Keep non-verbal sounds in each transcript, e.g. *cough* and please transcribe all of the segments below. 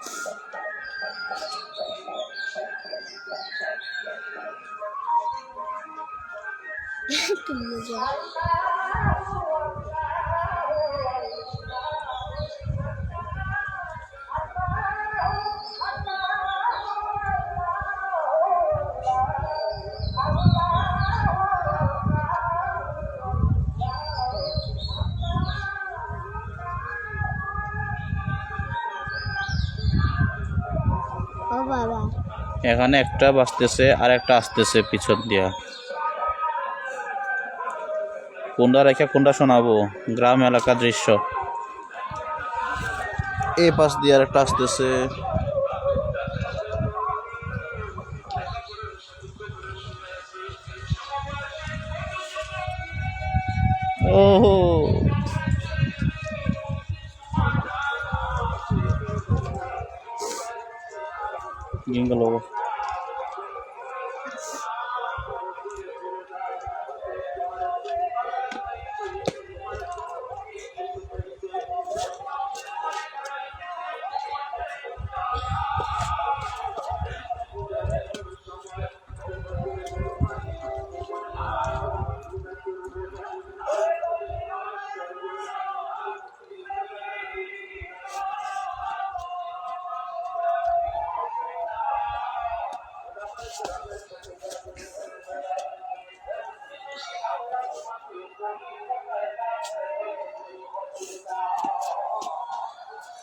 *laughs* Kırmızı. এখানে একটা বাজতেছে আর একটা আসতেছে পিছন দিয়া। কোনটা রেখে কোনটা শোনাবো গ্রাম এলাকার দৃশ্য। এ পাশ দিয়ে আর একটা আসতেছে। game.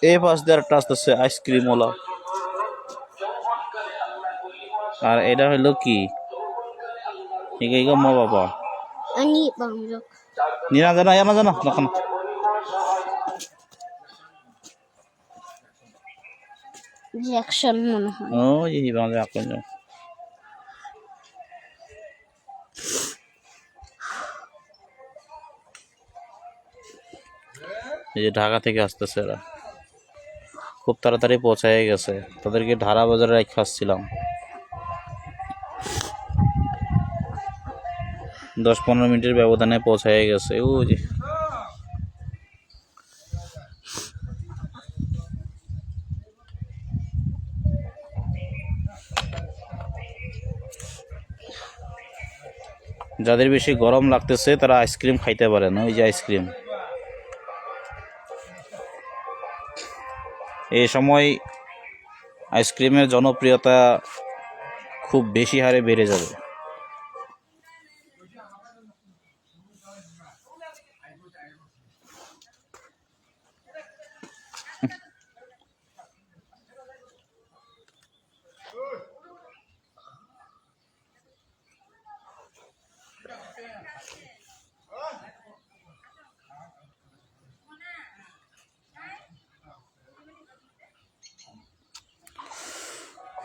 এই পাশ দিয়ে একটা আসতেছে আইসক্রিম ওলা আর এটা হলো কি? আছে মা বাবা. নিনা জানা জানা? জানা তখন Reaction মনে হয়। ও এই বাংলা এখন এই যে ঢাকা থেকে আসতেছে এরা। খুব তাড়াতাড়ি পৌঁছায় গেছে। তাদেরকে ধারা বাজারে রেখে আসছিলাম। দশ পনেরো মিনিটের ব্যবধানে পৌঁছায় গেছে। ও যে। যাদের বেশি গরম লাগতেছে, তারা আইসক্রিম খাইতে পারে না। ওই যে আইসক্রিম এই সময় আইসক্রিমের জনপ্রিয়তা খুব বেশি হারে বেড়ে যাবে।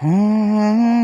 Hmm. *laughs*